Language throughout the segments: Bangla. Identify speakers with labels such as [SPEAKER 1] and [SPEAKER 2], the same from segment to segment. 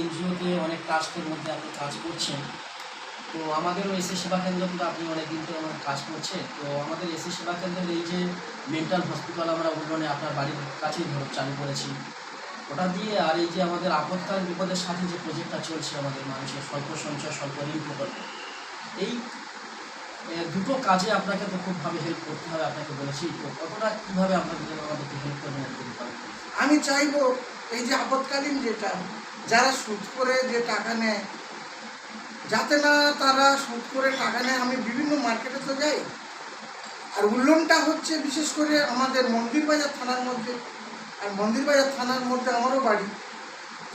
[SPEAKER 1] এনজিওতে অনেক ট্রাস্টের মধ্যে আপনি কাজ করছেন, তো আমাদেরও এসে সেবা কেন্দ্র কিন্তু আপনি অনেকদিন তো আমার কাজ করছে তো আমাদের এসে সেবা কেন্দ্রের এই যে মেন্টাল হসপিটাল আমরা উন্নয়নে আপনার বাড়ির কাছেই ধরো চালু করেছি, ওটা দিয়ে আর এই যে আমাদের আপৎকালীন বিপদের সাথে যে প্রজেক্টটা চলছে আমাদের মানুষের স্বল্প সঞ্চয়, স্বল্প ঋণ প্রকল্প, এই দুটো কাজে আপনাকে তো খুবভাবে হেল্প করতে হবে আপনাকে বলেছি, তো কতটা কীভাবে আপনাদের আমাদেরকে হেল্প করবেন।
[SPEAKER 2] আমি চাইব এই যে আপৎকালীন যেটা যারা সুদ করে যে টাকা নেয়, যাতে না তারা সুদ করে টাকা নেয়, আমি বিভিন্ন মার্কেটে তো যাই। আর উল্লনটা হচ্ছে বিশেষ করে আমাদের মন্দির বাজার থানার মধ্যে। আর মন্দির বাজার থানার মধ্যে আমারও বাড়ি।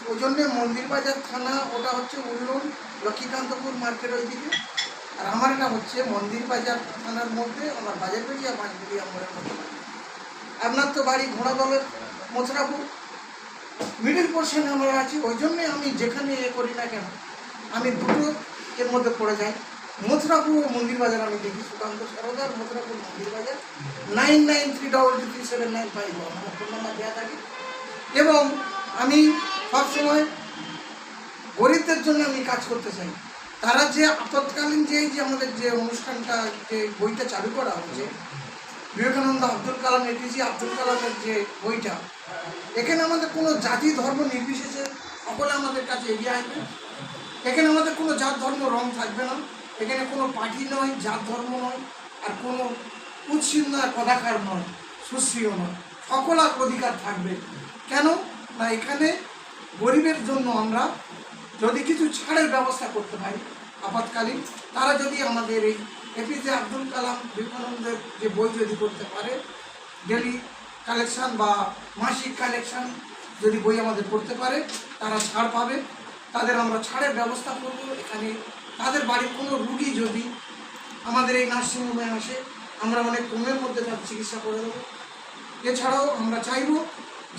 [SPEAKER 2] ওই জন্যে মন্দির বাজার থানা, ওটা হচ্ছে উল্লন লক্ষ্মীকান্তপুর মার্কেট ওইদিকে। আর আমার এটা হচ্ছে মন্দির বাজার থানার মধ্যে, আমার বাজার বেরিয়া পাঁচ বেরিয়া মধ্যে। আপনার তো বাড়ি ঘোড়াদলের মথুরাপুর মিডিল পোর্শনে আমরা আছি ওই জন্যে আমি যেখানে এ করি না কেন, আমি দুটো এর মধ্যে পড়ে যাই। মথুরাপুর মন্দির বাজার আমি দেখি, সুকান্ত সরদার মথুরাপুর মন্দির বাজার nine nine three double two three seven nine five আমার ফোন নাম্বার দেওয়া থাকে। এবং আমি সবসময় গরিবদের জন্য আমি কাজ করতে চাই। তারা যে আপতকালীন যে যে আমাদের যে অনুষ্ঠানটা, যে বইটা চালু করা হয়েছে বিবেকানন্দ আব্দুল কালাম এপিজে আব্দুল কালামের যে বইটা এখানে আমাদের কোনো জাতি, ধর্ম নির্বিশেষে সকলে আমাদের কাছে এগিয়ে আসবে। এখানে আমাদের কোনো জাত, ধর্ম, রং থাকবে না। এখানে কোনো পার্টি নয়, জাত, ধর্ম নয়, আর কোনো উচ্ছিন্ন পদাকার নয় সুশ্রীও নয়। সকলার অধিকার থাকবে। কেন? না, এখানে গরিবের জন্য আমরা যদি কিছু ছাড়ের ব্যবস্থা করতে পারি আপাতকালীন, তারা যদি আমাদের এই এপিজে আব্দুল কালাম বিবেকানন্দের যে বই যদি করতে পারে, ডেলি কালেকশন বা মাসিক কালেকশন যদি বই আমাদের পড়তে পারে, তারা ছাড় পাবে। তাদের আমরা ছাড়ের ব্যবস্থা করব। এখানে তাদের বাড়ির কোনো রুগী যদি আমাদের এই নার্সিংহোমে আসে, আমরা অনেক কমের মধ্যে তার চিকিৎসা করে দেবো। এছাড়াও আমরা চাইব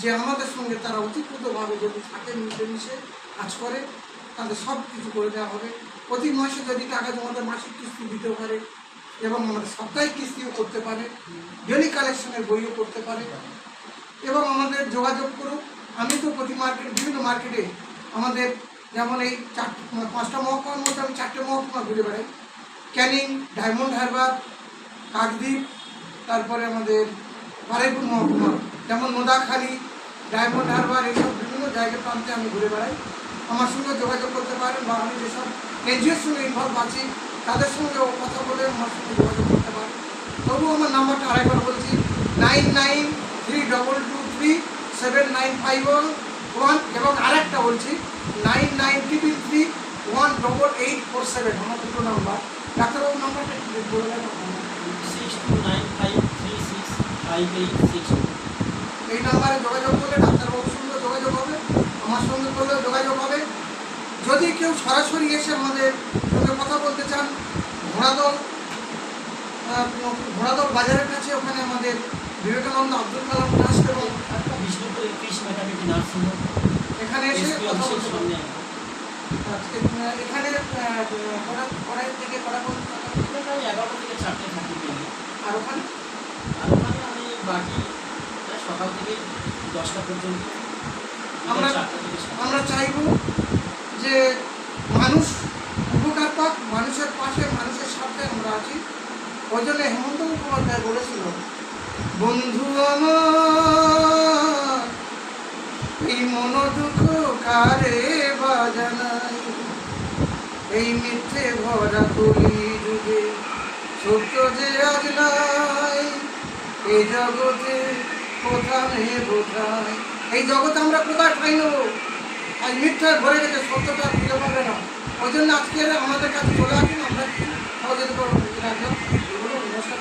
[SPEAKER 2] যে আমাদের সঙ্গে তারা অতিপ্রুতভাবে যদি থাকে, মিলেমিশে কাজ করে, তাদের সব কিছু করে দেওয়া হবে। প্রতি মাসে যদি টাকা জমাতে মাসিক কিস্তি দিতে পারে এবং আমাদের সাপ্তাহিক কিস্তিও করতে পারে ডেলি কালেকশনের বইও করতে পারে। এবং আমাদের যোগাযোগ করুক, আমি তো প্রতি মার্কেট বিভিন্ন মার্কেটে আমাদের যেমন এই চার পাঁচটা মহকুমার মধ্যে আমি চারটে মহকুমা ঘুরে বেড়াই। ক্যানিং, ডায়মন্ড হারবার, কাকদ্বীপ, তারপরে আমাদের বারাইপুর মহকুমা, যেমন নোদাখালী, ডায়মন্ড হারবার, এইসব বিভিন্ন জায়গা প্রান্তে আমি ঘুরে বেড়াই। আমার সঙ্গে যোগাযোগ করতে পারেন বা আমি যেসব এনজিওর সঙ্গে ইনভলভ আছি তাদের সঙ্গেও কথা বলে আমার সঙ্গে যোগাযোগ করতে পারেন তবুও আমার নাম্বারটা আরেকবার বলছি nine nine three double two three seven nine five one one এবং আরেকটা বলছি nine nine triple three one double eight four seven আমার দুটো নাম্বার। ডাক্তারবাবু নাম্বারটা একটু বলে বলবেন
[SPEAKER 1] six two nine five three six five eight six
[SPEAKER 2] এই নাম্বারে যোগাযোগ করলে ডাক্তারবাবুর সঙ্গে যোগাযোগ হবে আমার সঙ্গে করলেও যোগাযোগ হবে। যদি কেউ সরাসরি এসে আমাদের সঙ্গে কথা বলতে চান ঘোড়াদল ঘোড়াদল বাজারের কাছে ওখানে আমাদের বিবেকানন্দ আব্দুল কালাম ট্রাস্ট এবং এখানে এসে কথা বলতে পারেন। এখানে কড়াই থেকে
[SPEAKER 1] আমি এগারোটা থেকে চারটে থাকি
[SPEAKER 2] আর ওখানে?
[SPEAKER 1] আর ওখানে আমি বাকি সকাল থেকে দশটা পর্যন্ত।
[SPEAKER 2] আমরা-। আমরা চাইব যে মানুষ উপকার পাক মানুষের পাশে, মানুষের সাথে আমরা আছি। ওই জন্য হেমন্ত মুখোপাধ্যায় বলেছিল, বন্ধু আমার, এই মন দুঃখ কারে বাজানাই এই মিথ্যে ভরা কলি যুগে সত্য যে আজ নাই এই জগতে কোথায়? বোঝায় এই জগতে আমরা কোথায় ঠাই আজ মিথ্যায় ভরে গেছে সত্যটা ফিরে পাবে না। ওই জন্য আজকে আমাদের কাছে চলে আসুন আমরা নমস্কার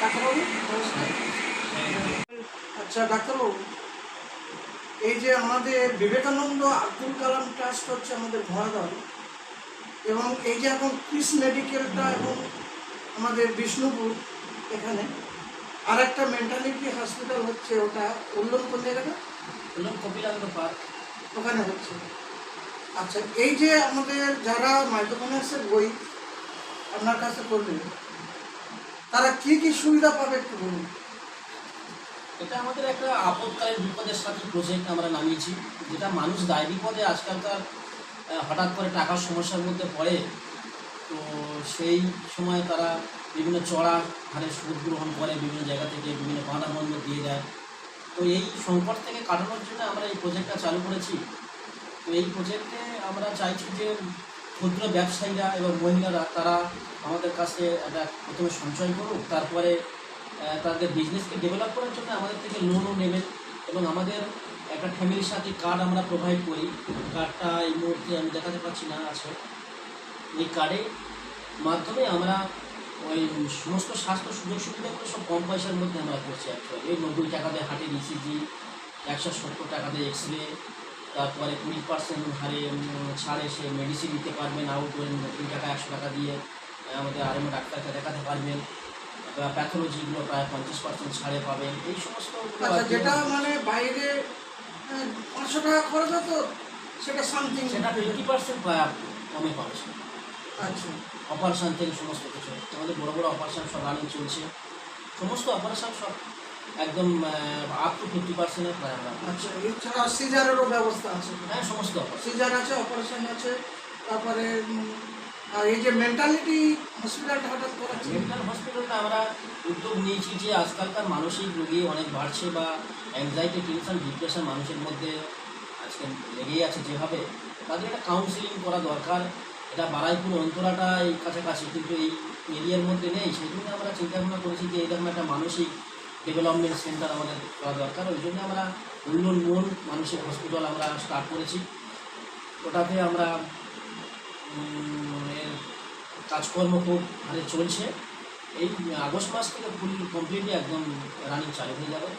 [SPEAKER 2] ডাক্তারবাবু নমস্কার আচ্ছা ডাক্তারবাবু এই যে আমাদের বিবেকানন্দ আব্দুল কালাম ট্রাস্ট হচ্ছে আমাদের ঘোড়াদল এবং এই যে এখন ক্রিস মেডিকেলটা এবং আমাদের বিষ্ণুপুর এখানে আর একটা মেন্টালিটি হসপিটাল হচ্ছে ওটা উল্লম কোন জায়গাটা?
[SPEAKER 1] বললাম কপিলানন্দ পার্ক।
[SPEAKER 2] ওখানে হচ্ছে। আচ্ছা এই যে আমাদের যারা মাইক্রোফাইন্যান্সের বই আপনার কাছে করবেন তারা কি কি সুবিধা পাবে একটু বলুন?
[SPEAKER 1] এটা আমাদের একটা আপদকালীন বিপদের সাথে প্রজেক্ট আমরা নামিয়েছি, যেটা মানুষ দায় বিপদে আজকালকার হঠাৎ করে টাকার সমস্যার মধ্যে পড়ে, তো সেই সময় তারা বিভিন্ন চড়া হারে সুদ গ্রহণ করে, বিভিন্ন জায়গা থেকে বিভিন্ন বাঁধা বন্ধ দিয়ে দেয়। তো এই সংকট থেকে কাটানোর জন্য আমরা এই প্রজেক্টটা চালু করেছি। এই প্রজেক্টে আমরা চাইছি যে ক্ষুদ্র ব্যবসায়ীরা এবং মহিলারা তারা আমাদের কাছে একটা প্রথমে সঞ্চয় করুক, তারপরে তাদের বিজনেসকে ডেভেলপ করার জন্য আমাদের থেকে লোনও নেবেন এবং আমাদের একটা ফ্যামিলির সাথে কার্ড আমরা প্রোভাইড করি। কার্ডটা এই মুহূর্তে আমি দেখাতে পারছি না আছে। এই কার্ডের মাধ্যমে আমরা ওই সমস্ত স্বাস্থ্য সুযোগ সুবিধাগুলো সব কম পয়সার মধ্যে আমরা করছি অ্যাকচুয়ালি এই নব্বই টাকা দিয়ে হাটের ইসিজি একশো সত্তর টাকা দিয়ে এক্স রে তারপরে কুড়ি পার্সেন্ট হারে ছাড়ে সে মেডিসিন দিতে পারবেন আউটডোর নব্বই টাকা একশো টাকা দিয়ে আমাদের আরএমও ডাক্তারকে দেখাতে পারবেন। বা প্যাথোলজিগুলো প্রায় পঞ্চাশ পার্সেন্ট ছাড়ে পাবেন। এই সমস্ত
[SPEAKER 2] আচ্ছা যেটা মানে বাইরে পাঁচশো টাকা খরচ হতো সেটা সামথিং
[SPEAKER 1] সেটা টোয়েন্টি পার্সেন্ট প্রায় কমে পাবে
[SPEAKER 2] আচ্ছা।
[SPEAKER 1] অপারেশান থেকে সমস্ত কিছু। আমাদের বড় বড় অপারেশন সব রানিং চলছে। সমস্ত অপারেশন সব একদম আপ টু ফিফটি পার্সেন্টের প্রায়
[SPEAKER 2] আচ্ছা এছাড়া সিজারেরও ব্যবস্থা আছে।
[SPEAKER 1] হ্যাঁ সমস্ত
[SPEAKER 2] সিজার আছে অপারেশন আছে তারপরে আর এই যে মেন্টালিটি হসপিটালটা হঠাৎ করাচ্ছে
[SPEAKER 1] মেন্টাল হসপিটালটা আমরা উদ্যোগ নিয়েছি যে আজকালকার মানসিক রোগী অনেক বাড়ছে বা অ্যাংজাইটি টেনশন ডিপ্রেশন মানুষের মধ্যে আজকে লেগেই আছে যেভাবে। তাদের একটা কাউন্সিলিং করা দরকার। এটা বারাইপুর অন্তরাটা এই কাছাকাছি কিন্তু এই এরিয়ার মধ্যে নেই। সেই জন্য আমরা চিন্তা ভাবনা করেছি যে এরকম একটা মানসিক ডেভেলপমেন্ট সেন্টার আমাদের করা দরকার। ওই জন্য আমরা উন্নয়ন মন মানসিক হসপিটাল আমরা স্টার্ট করেছি। ওটাতে আমরা এর কাজকর্ম খুব হারে চলছে। এই আগস্ট মাস থেকে ফুল কমপ্লিটলি একদম রানিং চালু হয়ে যাবে।